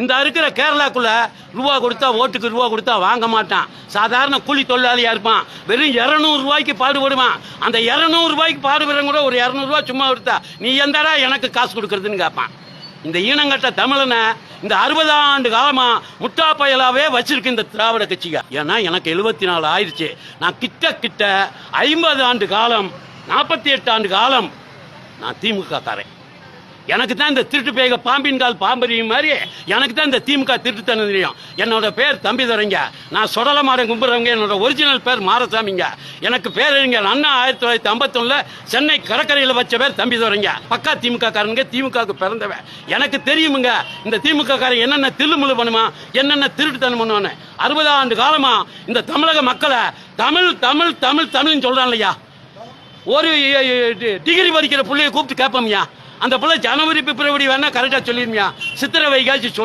இந்த இருக்கிற கேரளாக்குள்ள ரூபா கொடுத்தா ஓட்டுக்கு ரூபா கொடுத்தா வாங்க மாட்டான். சாதாரண கூலி தொழிலாளியா இருப்பான். வெறும் இருநூறு ரூபாய்க்கு பாடுபடுவான். அந்த இருநூறு ரூபாய்க்கு பாடுபடுறவங்க கூட ஒரு இரநூறுவா சும்மா கொடுத்தா நீ எந்தடா எனக்கு காசு கொடுக்கறதுன்னு கேட்பான் இந்த ஈனங்கட்ட தமிழனை இந்த அறுபது ஆண்டு காலமா முட்டா பயலாவே வச்சிருக்கு இந்த திராவிட கட்சிக. ஏன்னா எனக்கு எழுபத்தி நாலு ஆயிடுச்சு. நான் கிட்ட கிட்ட ஐம்பது ஆண்டு காலம் நாற்பத்தி எட்டு ஆண்டு காலம் நான் திமுக காரன் எனக்கு தான் இந்த திருட்டு பேக பாம்பின் கால் பாம்பரியும் மாதிரி எனக்கு தான் இந்த திமுக திருட்டுத்தனம் தெரியும். என்னோட பேர் தம்பி தரங்க நான் சுடல மாடம் கும்பிட்றவங்க என்னோட ஒரிஜினல் பேர் மாரசாமிங்க. எனக்கு பேர் பேரறிஞர் அண்ணா ஆயிரத்தி தொள்ளாயிரத்தி ஐம்பத்தொன்னுல சென்னை கடற்கரையில் வச்ச பேர் தம்பி தரங்க பக்கா திமுக காரனுங்க திமுகவுக்கு பிறந்தவன். எனக்கு தெரியுமுங்க இந்த திமுக காரன் என்னென்ன தில்லுமுழு பண்ணுமா என்னென்ன திருட்டுத்தனம் பண்ணுவான்னு. அறுபது ஆண்டு காலமா இந்த தமிழக மக்களை தமிழ் தமிழ் தமிழ் தமிழ்னு சொல்றான் இல்லையா? ஒரு டிகிரி படிக்கிற பிள்ளைய கூப்பிட்டு கேட்போம்யா? அந்த பிள்ளை ஜனவரி பிப்ரவரி வேணா கரெக்டா சொல்லிருமியா? சித்திரை வைகாசி